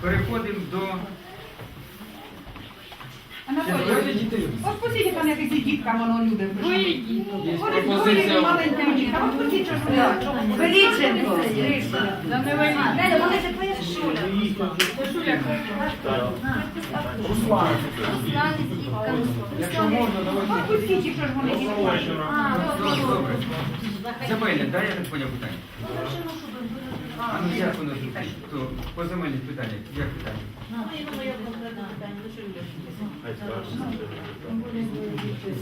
переходимо до Анатолій, от пустіть там якийсь діткам, воно люди. Величенко. Данилені. Вони ж твоя шуля. Руслан. Якщо можна, давайте. От пустіть, що ж вони діткам. Добре. Земельне, да, я так поняв питання? А ну як воно? То по земельних питаннях, як питання?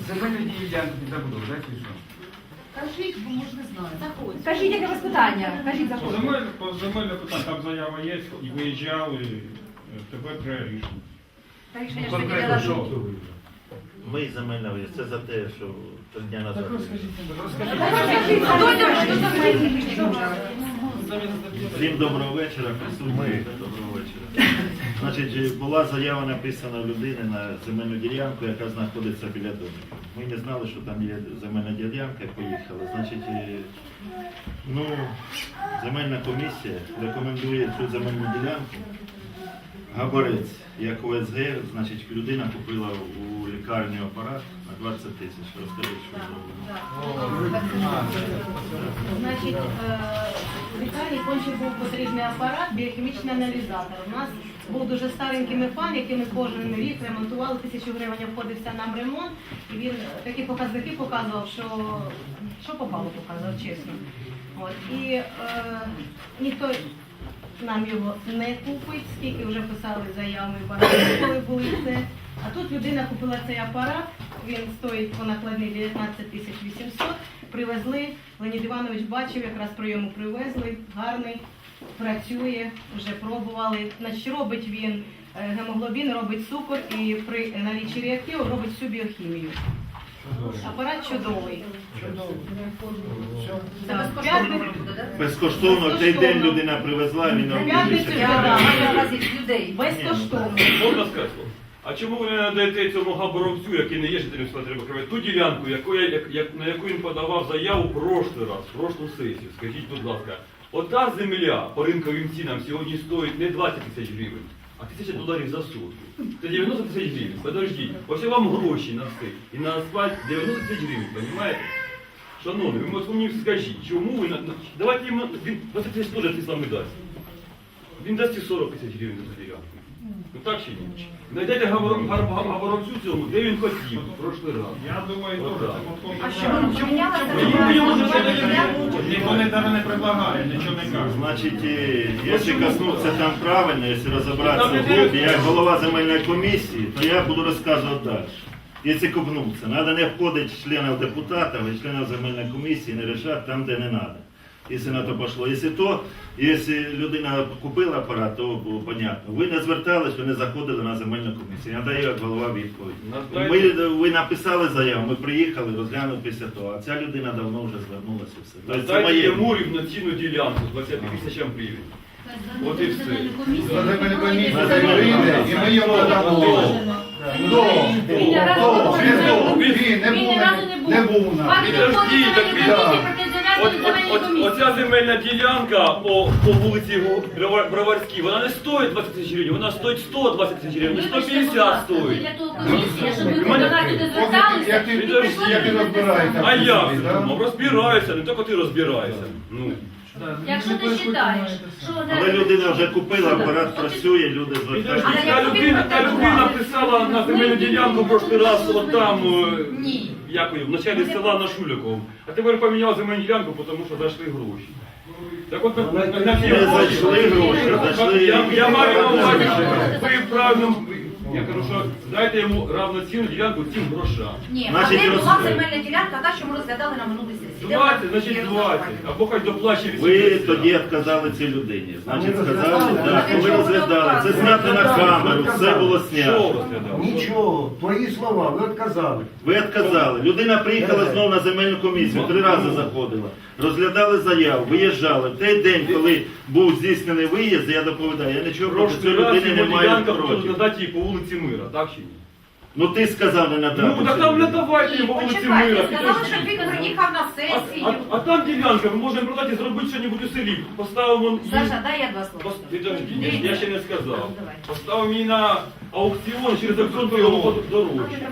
Земельну ділянку під забудову, так, чи що? Кажіть, бо може не знаю. Кажіть, яке у вас питання? Кажіть, По заходьте. земель, по земельне питання, там заява є, і виїжджали, е, тепер треба рішення. Та рішення ж Конкретно що? Ми земельна. Це за те, що три дня назад. Всім доброго вечора, присутні. Доброго вечора. Значить, була заява написана людини на земельну ділянку, яка знаходиться біля дому. Ми не знали, що там є земельна ділянка, поїхали. Значить, е, ну, земельна комісія рекомендує цю земельну ділянку. Габарець, як ОСГ, значить, людина купила у лікарні апарат на 20 тисяч. Розкажіть, що зробили. Значить, е, в лікарні конче був потрібний апарат, біохімічний аналізатор. У нас був дуже старенький мефан, який ми кожен рік ремонтували, тисячу гривень обходився нам ремонт. І він такі показники показував, що, що попало, показував, чесно. От. І е, ніхто нам його не купить, скільки вже писали заяви, багато коли були це. А тут людина купила цей апарат, він стоїть по накладній 19 тисяч 800. Привезли, Леонід Іванович бачив, якраз прийому привезли, гарний, працює, вже пробували. Значить, робить він е, гемоглобін, робить цукор і при наліччі реактиву робить всю біохімію. Апарат чудовий. Безкоштовно п'ятницю- Безкоштовно в день людина привезла, він П'ятницю я. Маю на увазі людей. Безкоштовно. Можна сказати? А чому ви не надаєте цьому габоровцю, який не є жителем села Требакрове, ту ділянку, яку я- як, як, на яку він подавав заяву прошлий раз, в прошлу сесію? Скажіть, будь ласка, ота земля по ринковим цінам сьогодні стоїть не 20 тисяч гривень, а тисяча доларів за сутки. Це 90 тисяч гривень. Подождіть, ось вам гроші на все. І на асфальт 90 тисяч гривень, розумієте? Шановні, ви можете мені скажіть, чому ви на... Давайте йому, він 20 тисяч теж ти саме дасть. Він дасть і 40 тисяч гривень за ділянку. Ну так чи ні? Знайдете Габоровцю цьому, де він хотів, в прошлий раз. Я думаю, От теж так. це потім. А що, помінялася Чому йому не Ніхто не навіть не предлагає, нічого не каже. Значить, якщо коснутися там правильно, якщо розібратися в глибі, як голова земельної комісії, то я буду розказувати далі. Якщо купнутися, треба не входити членів депутатів і членів земельної комісії, не рішати там, де не треба. Якщо на то пішло. Якщо то, якщо людина купила апарат, то було понятно. Ви не звертались, ви не заходили на земельну комісію. Я даю як голова відповідь. Ми, ви написали заяву, ми приїхали, розглянули після того, а ця людина давно вже звернулася і все. Тобто це Дайте моє. йому рівноцінну ділянку з 20 тисячам гривень. От і все. На земельну комісію прийде, і ми йому дамо. До, Він не разу до, не не був. до, він не Він був, ні разу не був. не був у нас. Підожди, так він- От, от, от, оця земельна ділянка по, по вулиці Бровар- Броварській, вона не стоїть 20 тисяч гривень, вона стоїть 120 тисяч гривень, 150 ласка, стоїть. Для того комісія, щоб ви У мене- туди зверталися. і прийшли як ти туди? А я розбираюся, не тільки ти розбираєшся. Ну. Якщо ти вважаєш, що Але людина вже купила, апарат працює, люди звертаються. та людина, та людина писала на земельну ділянку в прошлий раз от там, е, Ні. як її, в началі села на Шуляков. А тепер поміняв земельну ділянку, тому що зайшли гроші. Так от на, на, на ці Не зайшли гроші, зайшли. Я, я маю на увазі, що ви правильно, я кажу, що дайте йому равноцінну ділянку цим грошам. Ні, а Значить, де була земельна ділянка, та, що ми розглядали на минулій сесії? Де 20, значить Є 20. Або хай доплаче Ви тоді відказали цій людині. Значить, сказали, так, а ви розглядали. Це знято на камеру, все було Що розглядав? Нічого, твої слова, ви відказали. Ви відказали. Людина приїхала знову на земельну комісію, три рази заходила. Розглядали заяву, виїжджали. В той день, коли був здійснений виїзд, я доповідаю, я нічого проти цієї людини не маю проти. їй по вулиці Мира, так чи ні? Ну ти сказав не надати. Ну, так там не давайте Ні, йому вулиці почекайте, мира. сказали, щоб він приїхав на А, сесію. а, а там ділянка, ми можемо продати і зробити щось у селі. Поставимо її- Саша, дай я два слова. Пос- Підожди, Дивіться. я ще не сказав. Давай. Поставимо її на аукціон, через аукціон по його дорожче.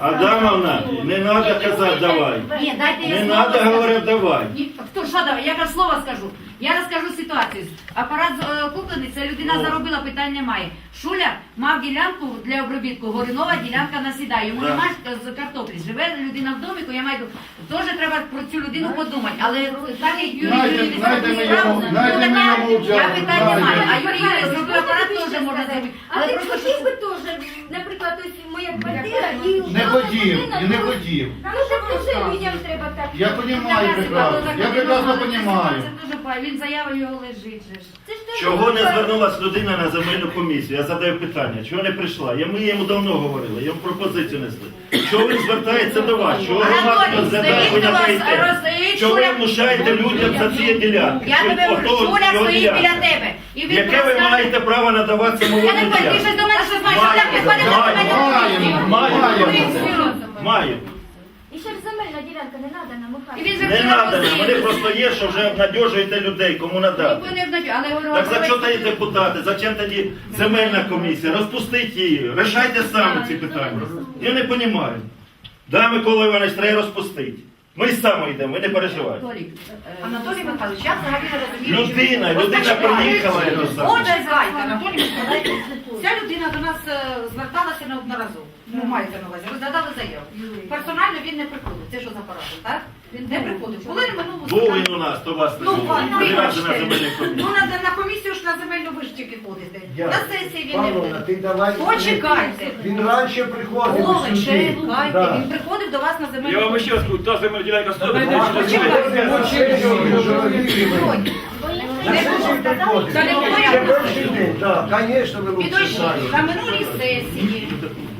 Адамовна, не треба казати давай. Ні, дайте я Не слово треба скажу. говорити давай. Ні, Хто що давай? Я кажу слово скажу. Я розкажу ситуацію. Апарат е, куплений, це людина заробила, питань немає. Шуля мав ділянку для обробітку, горинова ділянка насідає. Йому немає з картоплі. Живе людина в доміку, я маю теж треба про цю людину подумати. Але так як Юрій Юрійович зробив справу, я питань немає. А Юрій Юрійович зробив апарат теж можна зробити. Але просто моя квартира і... Не хотів, і не хотів. Ну так вже людям треба так. Я понімаю прекрасно, я прекрасно понімаю. Це дуже пай. Він заява його лежить. же ж. Це ж теж Чого не звернулась людина на земельну комісію? Я задаю питання. Чого не прийшла? Я, ми йому давно говорили, йому пропозицію несли. Чого він звертається до вас? Чого громадсько розглядає, ви розстоїть Чого ви внушаєте людям за ці ділянки? Я Що тебе говорю, ото Шуля його стоїть біля тебе. І він Яке ви маєте право надавати Я самовольну не ділянку? щось до мене. Шуля Маєте, приходить до мене. маємо, маємо. Маю. Земельна ділянка не надана, І Михайло. він же Не треба, просив. вони просто є, що вже обнадьожуєте людей, кому надати. Але говорю, Так за що тоді депутати? Зачем тоді земельна комісія? Розпустіть її, рішайте самі ці питання. Я не розумію. Да, Микола Іванович, треба розпустити. Ми самі йдемо, ви не переживайте. Анатолій, е, Анатолій Михайлович, я взагалі не розумію. Людина, людина Почекайте. приїхала і розсадила. Отже, згадайте, Анатолій Михайлович, ця людина до нас е, зверталася неодноразово. Ну, мається на увазі, розглядали заяву. Персонально він не приходив. Це що за парадок, так? Він не приходив. Коли не минуло Був він у нас, то вас не Ну, було. пан, Три рази на вибачте. Ну, на, на комісію ж на земельну ви ж тільки ходите. Я. На сесії він не Павловна, буде. давай. Почекайте. Він раніше приходив. Сюди. чекайте. Да. Він приходив до вас на земельну Я вам ще раз кажу, та земельна ділянка стоїть. Почекайте. Сьогодні. Не було. Та не було перший день, так, звісно, ви лучше Підожди, знаєте. на минулій сесії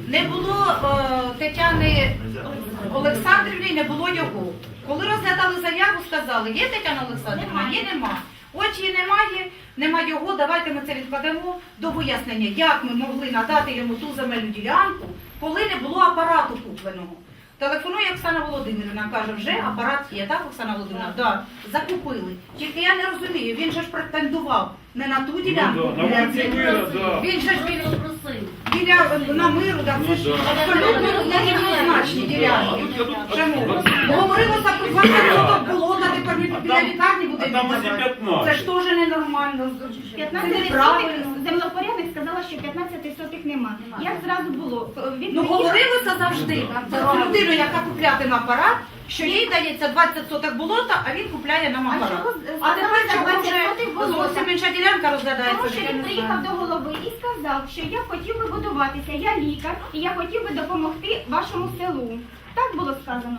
не було е, Тетяни Олександрівни, не було його. Коли розглядали заяву, сказали, є Тетяна Олександрівна, є, нема. От її немає, нема його, давайте ми це відкладемо до вияснення, як ми могли надати йому ту земельну ділянку, коли не було апарату купленого. Телефонує Оксана Володимирівна, каже, вже апарат є, так, Оксана Володимирівна? Так, закупили. Тільки я не розумію, він же ж претендував не на ту ділянку. Ну, да, на вулиці Мира, да. Він же ж він Просив. біля на миру, так це ж абсолютно нерівнозначні ділянки. Чому? Говорилося про 20 соток було, та тепер ми біля лікарні А віддавати. 15. Це ж теж ненормально. Це 15 неправильно. сотих сказала, що 15 сотих нема. Як зразу було? Ну говорилося завжди. Це людину, яка купляти на апарат, що їй дається 20 соток болота, а він купляє нам А А тепер чому вже зовсім інша ділянка розглядається? Тому що він приїхав до голови і сказав, що я хотів би будуватися, я лікар, і я хотів би допомогти вашому селу. Так було сказано.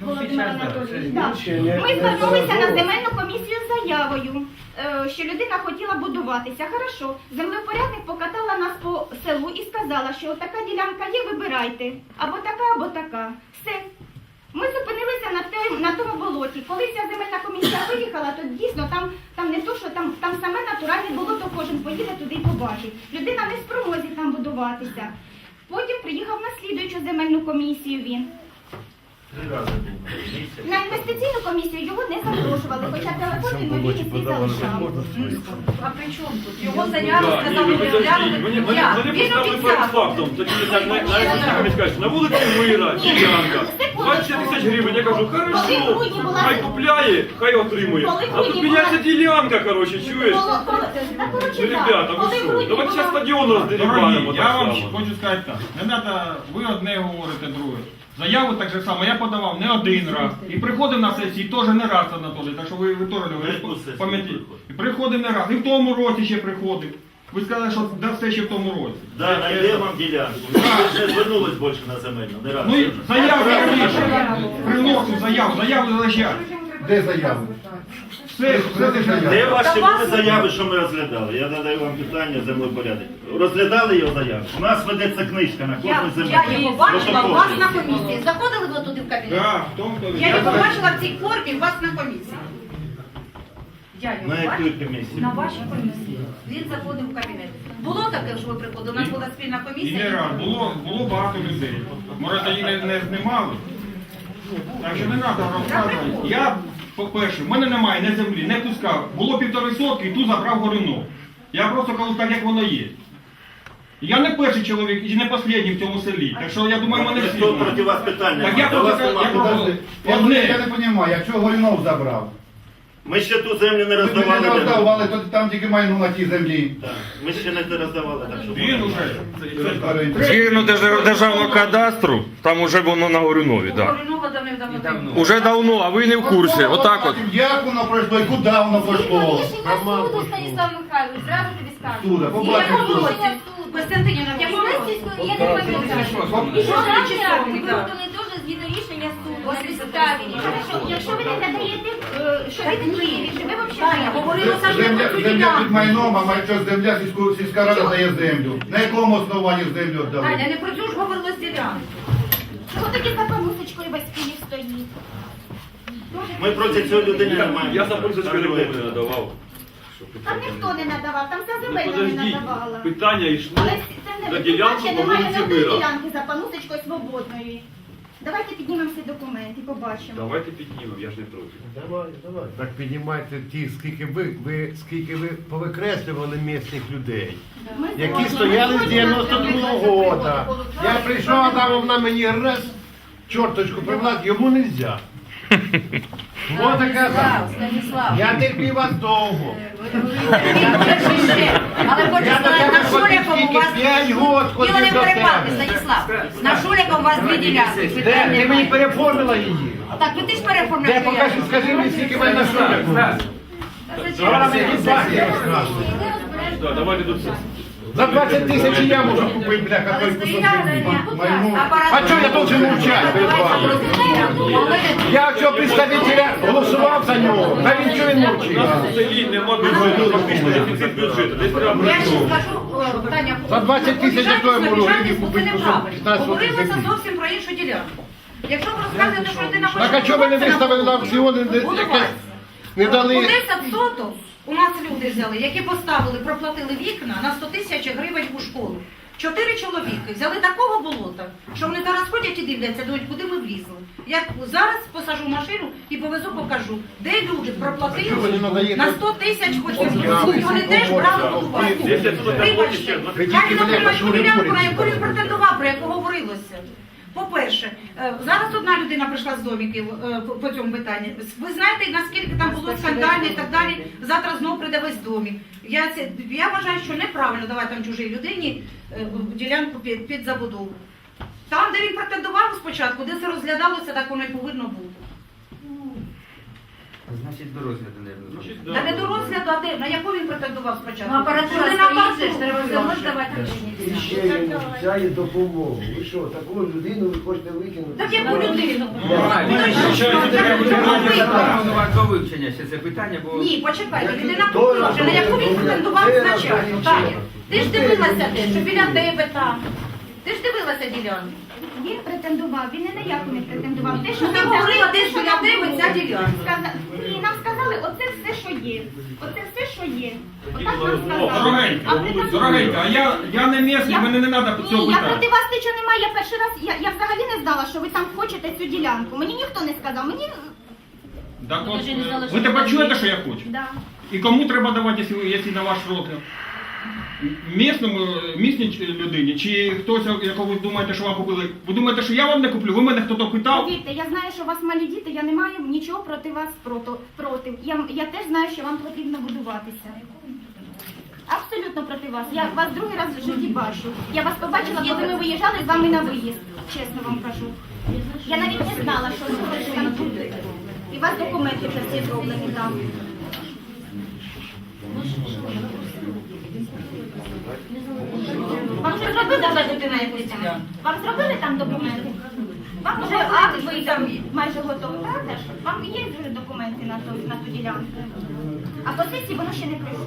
Володимир Анатолійович. Так. Ми звернулися на земельну комісію з заявою, е, що людина хотіла будуватися. Хорошо, землепорядник покатала нас по селу і сказала, що така ділянка є, вибирайте. Або така, або така. Все. Ми зупинилися на, те, на тому болоті. Коли ця земельна комісія виїхала, то дійсно там, там не то, що там, там саме натуральне болото, кожен поїде туди і побачить. Людина не спромозі там будуватися. Потім приїхав на слідуючу земельну комісію він. На інвестиційну комісію його не запрошували, хоча телефон він мобільний свій залишав. А при чому тут? Його заяву сказали. Мені вони Я. Він поставили перед обіцяв. фактом. Тоді так на на мені на вулиці Мира, ділянка, 20 тисяч гривень. Я кажу, хорошо, хай купляє, хай отримує. А тут міняється ділянка, коротше, чуєш? Ну, ребята, ви що? Давайте зараз стадіон роздерібанимо Дорогі, я вам хочу сказати так. Не треба, ви одне говорите, друге. Заяву так же само я подавав не один раз. І приходив на сесії теж не раз Анатолій, так що ви, ви теж не пам'ятаєте. І приходив не раз. І в тому році ще приходив. Ви сказали, що дасте ще в тому році. Да, найде вам ділянку. Ви вже звернулись більше на земельну, не раз. Ну і заяву я вирішив. Приношу заяву, заяву залишаю. Де заяви? Все, все лежать. Де ваші були заяви, що ми розглядали? Я задаю вам питання землепорядок. Розглядали його заяву? У нас ведеться книжка на Я, кожну землю. я його бачила у вас на комісії. Заходили ви туди в кабінет? Да, в тому то Я його бачила в цій формі у вас на комісії. Я його На бачу. комісії? На вашій комісії. Він заходив в кабінет. Було таке, що ви приходили? У нас була спільна І не комісія. раз, було, було багато людей. Може, тоді не, не знімали. Так що не треба розказувати. Я, по-перше, в мене немає ні землі, не пускав. Було півтори сотки, і ту забрав горину. Я просто кажу так, як воно є. Я не перший чоловік і не останній в цьому селі. Так що я думаю, мене всі. Хто знають. проти вас питання? Так я До вас просто нема. я просто- Подожди, Я, одне. я не розумію, якщо Горінов забрав, Ми ще ту землю не ви не роздавали. роздавали, то там тільки майно на тій землі. Так, Ми ще не роздавали, так що... Він уже. Згідно держ- державного кадастру, там уже воно на Горюнові, давним-давно. Недавно. Уже давно, а ви не в курсі. Отак от. Як воно пройшло і куди воно пройшло? Рішення суду, Станіслав Михайлович, зразу тобі скажу. Суда, Я побачив можу суд. році. Костянтинівна, я можу році. Я не пам'ятаю. І що Що за завтра да. виготовили дуже згідно рішення суду якщо ви не надаєте, е, що ви не що ви взагалі Земля, земля під майном, а що земля сільську- сільська рада дає землю. На якому основанні землю віддали? не про цю ж говорилось ділянку. Чого тоді за панусечкою весь Київ стоїть? Ми проти цього людини не маємо. Я за полісочкою нікому не надавав. Там ніхто не надавав, там вся Ну, земельна не Подождіть, надавала. питання йшло Але це не по немає жодної Мира. ділянки за панусечкою свободної. Давайте піднімемо всі документи, і побачимо. Давайте піднімемо, я ж не проти. Давай, давай. Так піднімайте ті, скільки ви, ви, скільки ви повикреслювали місцевих людей, Ми які зможемо. стояли з 92-го року. Я прийшов, а там вона мені раз чорточку привела, йому не Вот там. Станіслав. Я терпів вас довго. Але хочу сказати, на Шуляком у вас... 5 год не до перепадки, тебе. Станіслав. На Шуляком у вас дві ділянки. Де? Ти мені переформила її. Так, ну ти ж переформляв. Де покажи, скажи мені, скільки в мене на шуляку. Зараз мені бахи розказує. Так, давайте тут все. За 20 тисяч я можу купити, бляха, той кусок землі. А чого я должен мовчати перед вами? Я цього представителя голосував за нього, а він чого він мовчить? в селі нема бюджету, фактично дефіцит бюджету. Десь треба Я ще скажу, е, Таня, За 20 тисяч я той можу гривні купити кусок неправильно. 15 Говорилося землі. зовсім про іншу ділянку. Якщо ви розказуєте, що людина Так а чого ви не виставили на аукціон, не- яке не дали? 10 соток у нас люди взяли, які поставили, проплатили вікна на 100 тисяч гривень у школу. Чотири чоловіки взяли такого болота, що вони зараз ходять і дивляться, думають, куди ми влізли. Я зараз посажу машину і повезу, покажу, де люди проплатили на 100 тисяч хоч і вони теж брали будувати. Вибачте, одна- я не ділянку, на яку він претендував, про яку говорилося. По-перше, е, зараз одна людина прийшла з домиків е, по- цьому питанню. Ви знаєте, наскільки там було скандально і так далі. Завтра знову прийде весь домік. Я це я вважаю, що неправильно давати там чужій людині е, ділянку під, під забудову. Там, де він претендував спочатку, де це розглядалося, так воно і повинно бути. Значить, до розгляду не. Значить, Та не до розгляду, а де на яку він претендував спочатку? Ну, апаратура стоїть, же ж, треба все купила одно вже. здавати І ще він обіцяє допомогу. Ви що, таку людину ви хочете викинути? Так яку людину? До вивчення ще це питання, бо Ні, почекайте, людина купила на яку він претендував спочатку. Таня, ти ж дивилася те, що біля тебе там. Ти ж дивилася ділянку. Він претендував, він ні на яку не претендував. Те, що Ну, ти нам говорила, дали, десь те, що біля тебе ця ділянка. Оце все, що є. Оце все, що є. Отак нам сказали. Дорогенька, А дорогенька, а я, я не місний, мене не треба по цього Ні, я питати. проти вас нічого немає. Я перший раз, я, я взагалі не знала, що ви там хочете цю ділянку. Мені ніхто не сказав. Мені Так от, Даже ви тепер чуєте, що я хочу? да. І кому треба давати, якщо, якщо на ваш розгляд? Місному, місній людині, чи хтось, якого ви думаєте, що вам купили? Ви думаєте, що я вам не куплю? Ви мене хто-то питав? Повірте, я знаю, що у вас малі діти, я не маю нічого проти вас проти. проти. Я, я теж знаю, що вам потрібно будуватися. Абсолютно проти вас. Я вас другий раз в житті бачу. Я вас побачила, коли ми виїжджали з вами на виїзд. Чесно вам кажу. Я навіть не знала, що ви хочете там. І у вас документи вже всі зроблені там. Вам вже зробили вже документи? там? Вам зробили там документи? Вам вже акт ви там майже готові, правда ж? Вам є вже документи на ту, на ту ділянку? А по сесії воно ще не прийшло.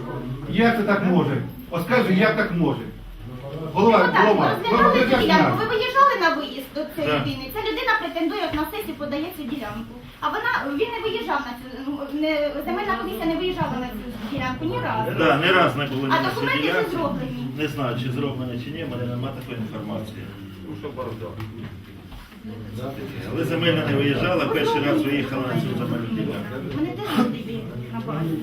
Як це так може? От як так може? Голова, Отак, ми голова, розглядали цю ділянку. Ви виїжджали на виїзд до цієї Так. людини. Ця людина претендує от на сесію, подає цю ділянку. А вона він не виїжджав на цю ну, не земельна комісія не виїжджала на цю ділянку ні разу. Да, не раз не були А на документи вже ділянці. зроблені. Не знаю, чи зроблено, чи ні, в мене немає такої інформації. Але земельна не виїжджала, перший раз виїхала на цю земельну ділянку. Вони теж люди є на базі.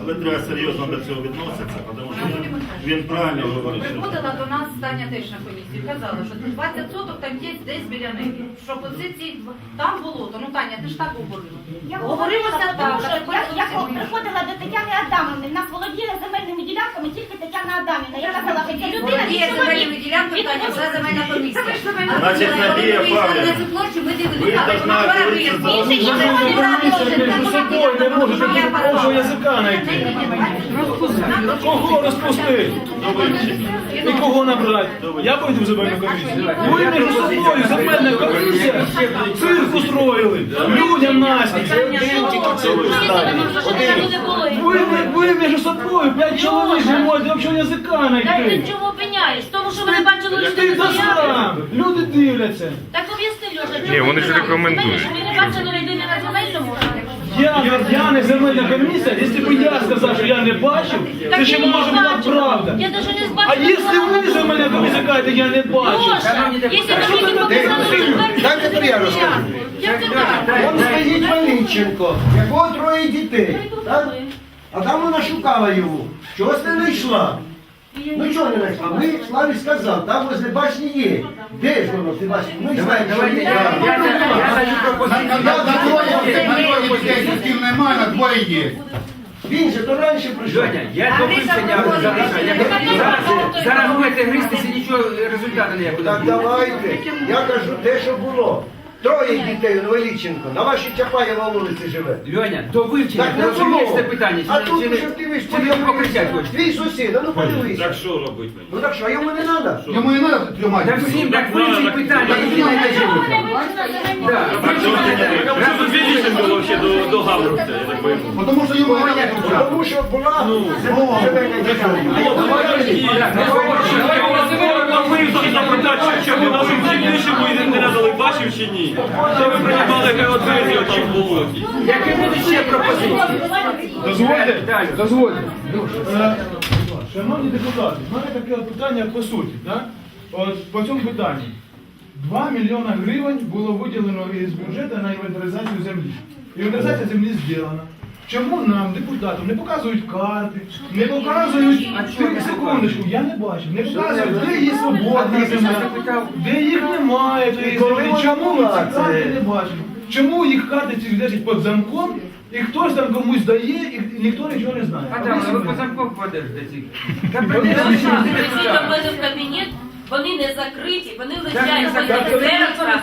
Але треба серйозно до цього відноситися, тому що він, він правильно говорить, Приходила до нас Таня теж на комісію, казала, що 20 соток там є десь біля неї. Щоб оці ці там болото. Ну Таня, ти ж так говорила. Я Говорилося говорила, так, тому що а тепер я, я приходила до Тетяни Адамовни, в нас володіє земельними ділянками тільки Тетяна Адамівна. Я казала, що ця людина Є земельними ділянками, Таня, вже земельна комісія. Значить, Надія Павлівна, ви должна говорити за Більше нічого не треба. не можете общого язика знайти. Кого розпустити? І кого набрати? Я пойду в земельну комісію. Ви між собою земельна комісія цирк устроїли. Людям наскільки. Ви, ви між собою, п'ять чоловік, не можете общого язика Так ти знайти. чого опиняєш? Тому що ви не бачили Ти людину до. Люди дивляться. Так об'ясни, Льоша. Ні, вони ж рекомендують. Ми не бачили. Я, я не земельна комісія, якщо б я сказав, що я не бачив, це ще може була правда. Я навіть не А якщо ви земельна комісія кажете, я не бачив. Льоша, якщо ти мені показали, Так тепер я розкажу. так? Вон стоїть Малінченко, якого троє дітей. так? А там вона шукала його. Чогось не знайшла. Ну чого не знайшла? Ми Славі сказав, там возле башні є. Де ж воно, ти бачиш? Ну і знаєш, що Давайте, я, я, я даю пропозицію. На двоє, на двоє дітей дітей немає, на двоє є. Він же то раніше прийшов. Льоня, я до вивчення зараз. Зараз, зараз будете гристися, нічого результату ніякого. Так давайте. Я кажу те, що було. Троє дітей Новоліченко. На вашій Чапаєва вулиці живе. Льоня, до вивчення, Так не розумієш це питання? А Чи, тут чи, ти вийш чи не покричать хочеш? Твій сусід, а ну подивися. Так що робити мені? Ну так що, а йому не треба? Йому не треба Та тримати. всім так вивчить питання, які не живуть. Так що тут звідси було взагалі до, до Гавровця, я так пойму. Тому що йому не треба. Тому що була земельна запитати, що ви нашим і не надали бачив чи ні? Що ви приймали геодезію там в болоті? Які будуть ще пропозиції? Дозвольте? Дозвольте. Е, Шановні депутати, в мене таке питання по суті. От по цьому питанні. 2 мільйона гривень було виділено із бюджету на інвентаризацію землі. Інвентаризація землі зроблена. Чому нам, депутатам, не показують карти, не показують Ти, секундочку, я не бачив, не показують, де є свободна земля, де їх немає, землі. Чому ми ці карти не бачимо? Чому їх карти ці лежать під замком, і хтось там комусь дає, і ніхто нічого не знає? Адам, ви по замку ти мене в кабінет, вони не закриті, вони лежать закриті. ксерокса.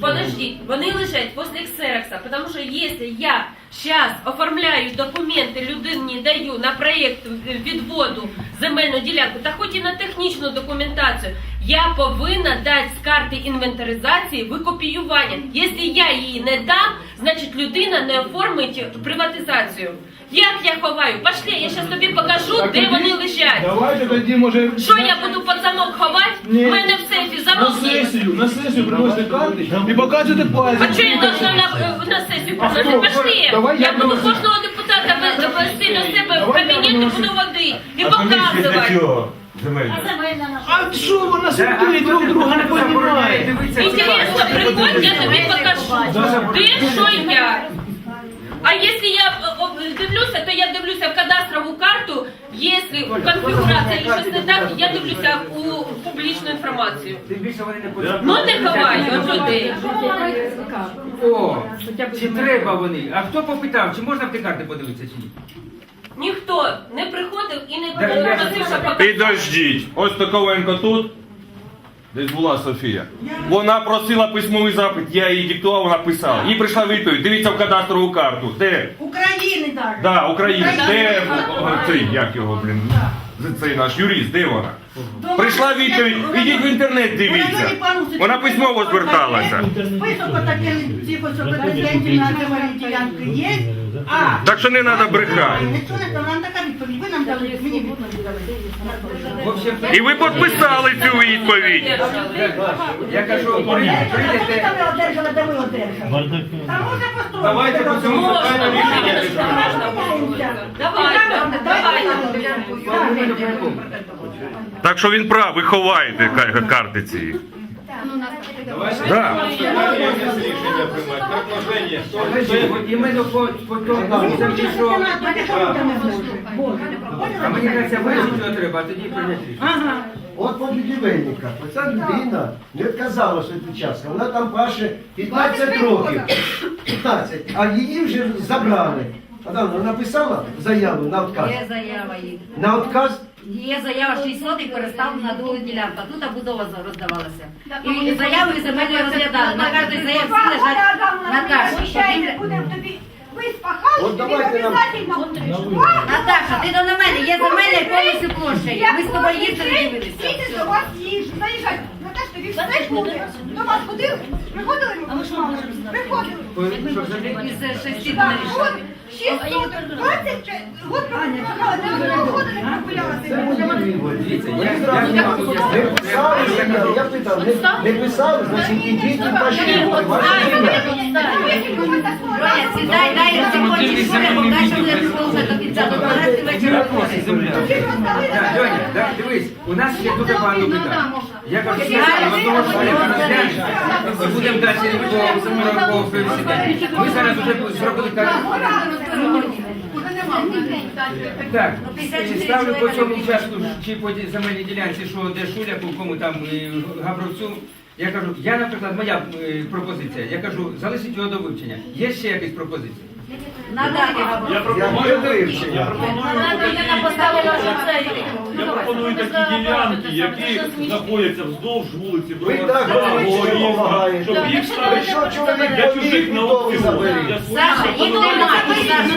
Подождите, вони лежать возле ксерокса, потому что если я сейчас оформляю документи людині даю на проєкт відводу земельну ділянку, та хоч і на технічну документацію, я повинна дати з карти інвентаризації викопіювання. Якщо я її не дам, значить людина не оформить приватизацію. Як я ховаю? Пошли, я зараз тобі покажу, Так де тоді- вони лежать. Давайте тоді, може... Що я буду під замок ховати? Ні. У мене в сейфі На замок є. сесію, на сесію приносите карти і показуєте пальцем. А що я должна на, на сесію приносити? Пошли. Давай я Я буду кожного депутата без- сильно себе в кабінеті буду води і показувати. А що вона собі друг друга не розуміє? Інтересно, приходь, я тобі покажу. Де, що я? А якщо я е, дивлюся, то я дивлюся в кадастрову карту, якщо конфігурація чи щось не так, я дивлюся у публічну інформацію. Тим більше вони не будуть. Ну не ховай от людей. О, чи треба вони? А хто попитав, чи можна в ті карти подивитися чи ні? Ніхто не приходив і не просив. Підождіть. Ось Таковенко тут. Десь була Софія. Вона просила письмовий запит, я її диктував, вона писала. Їй прийшла відповідь, дивіться в кадастрову карту. Де? України так. Да, Україна. Де цей, як його, блін? Цей наш юрист, де вона? Прийшла відповідь, ідіть в інтернет, дивіться. Вона письмово зверталася. Список отаких цих ось претендентів на земельні ділянки є. А, Так що не треба брехати. ніхто не сказав, нам така відповідь. Ви нам дали, мені відповідь дали. В общем, І ви підписали цю відповідь. я кажу, при- прийдете, ви одержали, де ви одержали? Та можна построїти. Давайте по цьому питанню рішення. Давайте, давайте. Так що він прав, ви ховаєте карти ці. Да. А мені кажеться, вирішити треба, а тоді прийняти. Ага. От по будівельниках, оця людина не відказалася від участка, вона там паше 15 років. 15, а її вже забрали. Адам, вона написала заяву на отказ? Є заява є. На отказ? Є заява 6 сотих перестав на другу ділянку. Тут будова роздавалася. І заяву і земельні розглядали. На кожній заявці лежать Наташа. Будемо тобі. Ви спахали, тобі нам- Наташа, ти до мене, є земельна і повністю площа. Ми з тобою їздили дивилися. Діти до вас їжджу, заїжджать. Наташ, тобі все буде. До вас ходили? Приходили? Що, Приходили. Землі... Із шести Так, не от, 6 соток, 20, год пропомагали, не виходили, прогулялися. Дивіться, я, питав, не, писали, значить ідіть і пошли. Ваша вина. Роня, сідай, дай закончиш школу, далі буде слухати до кінця, до 12 вечора. Вопроси, земля. Так, Льоня, так, дивись, у нас ще дуже багато питань. Я кажу, будемо далі присідати. Ми зараз вже зробили так. Так, ставлю по цьому участку чи по земельній ділянці, що де Шуляку, кому там е, Габровцю. Я кажу, я, наприклад, моя е, пропозиція, я кажу, залишіть його до вивчення. Є ще якісь пропозиції? Я пропоную, я пропоную пропоную такі ділянки, які знаходяться вздовж вулиці щоб їх ставити. для чужих на аукціон.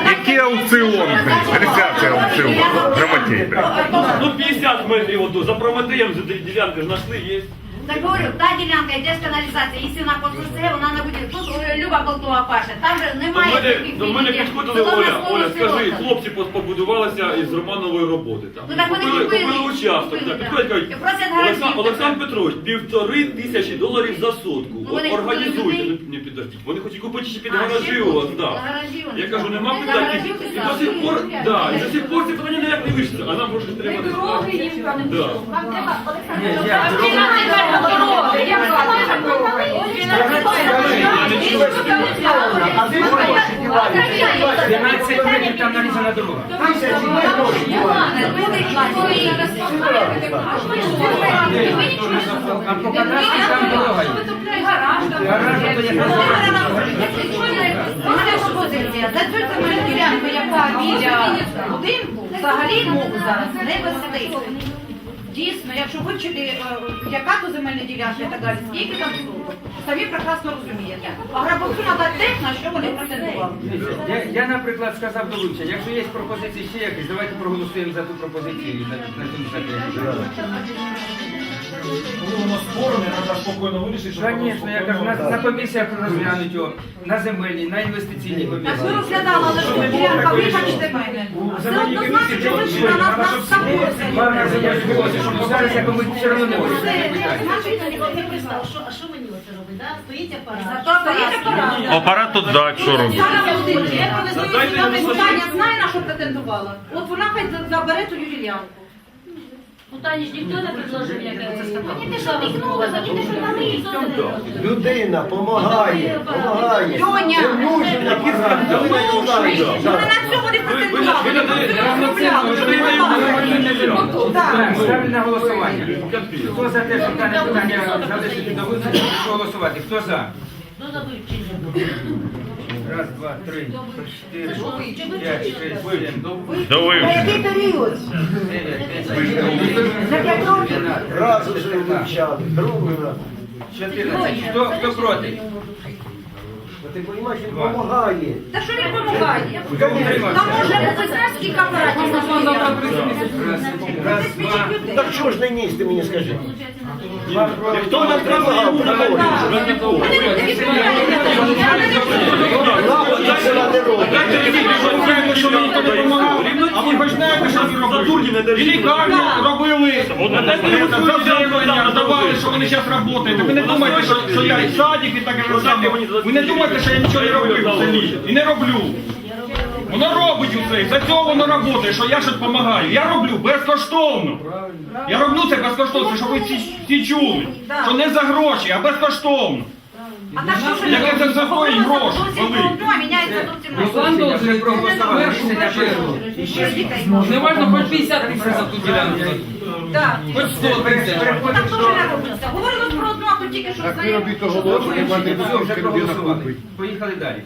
Який аукціон? Тридцятий аукціон. Ну 50 метрів за Прометеєм за ділянки ж знайшли, є. Так говорю, та ділянка йде з каналізації, якщо вона підкусує, вона не буде. Тут е, Люба Колтова паше, там же До немає мене, таких до мене підходили Село Оля, на слово Оля, село. скажи, хлопці пос- побудувалися із Романової роботи там. Ну, так вони купили, купили, купили участок, купили, так, підходять, кажуть, І просять Олександр, гарантію. Олександр Петрович, півтори тисячі доларів за сотку. Ну, вони От Організуйте, купили ну, не підождіть. Вони хочуть купити ще під А, гаражі ще у вас, гаражі вони Я кажу, нема За питань. гаражі І писали. до сих пор, да, і до сих пор це питання ніяк не вирішиться, а нам гроші треба десь. Да. Вам треба, Олександр, Ні, Олександр, я- Олександр, Я А ти гроші діваєш. 12 метрів там нарізана дорога. Не гроші. А по кадастрі там дорога є. Гараж, то якраз Моя пропозиція. За цю земельну ділянку, яка біля будинку, взагалі мову зараз не вести. Дійсно, якщо вивчити, е, яка то земельна ділянка і так далі, скільки там суток, самі прекрасно розумієте. А грабовцю надати те, на що вони претендували. Я, я, наприклад, сказав до Луча, якщо є пропозиції ще якісь, давайте проголосуємо за ту пропозицію на, на цьому саді. Коли воно спорне, треба спокійно вирішити, щоб воно Звісно, я кажу, на, на комісіях розглянуть його, на земельній, на інвестиційній Так ви комісії. розглядали, але ж тут вибачте мене. Це однозначно, що ви на нас нас. Пане Зеленський, щоб зараз як ми все одно не вирішимо це питання. А що мені оце робить? Да? Стоїть апарат. Апарат. Апарат тут дать, що робить. Задайте сюди питання, знає на що претендувала. От вона хай забере ту ділянку. Ну, Тані ж ніхто не предложив, як Вони те, що пікнули, вони те, що дали, і то не дали. Людина помагає, помагає. Льоня! Це нужен апарат, а ви не знаєте. Вони на цьому не. Так, ставлю на голосування. Хто за те, щоб дане питання залишити до вивчення, прошу голосувати. Хто за? Ну, за вивчення. Раз, два, три, чотири, п'ять, шість, сім, До вивчення. Який період? дев'ять, десять, одинадцять, Раз уже вивчали, другий раз. чотирнадцять. Хто, хто проти? Ти розумієш, він допомагає. Та що не допомагає? Кому тримати? Там може бути знаєш, скільки апаратів на Раз, ділянку. раз, два. Так що ж не ніс, ти мені скажи? Хто нам допомагав? Села Ви робили? І лікарню робили, завдання, давали, що вони зараз працюють. Ви не думаєте, що, що я і садик, і таке розглядав. Ви не думаєте, що я нічого не робив в селі. І не роблю. Воно робить усе, за цього воно працює, що я щось допомагаю. Я роблю безкоштовно. Я роблю це безкоштовно, щоб ви всі, всі чули. Що не за гроші, а безкоштовно. А так що ж Яке це за свої гроші великі? Ну, а міняється зовсім на Руслан рішення. Не важно, хоч 50 тисяч за ту ділянку. Так. Хоч 100 тисяч. Так що ж не робиться. Говорили про одну, а тут тільки що Так ви робіть оголошення, вам не буде, людина купить. Поїхали далі.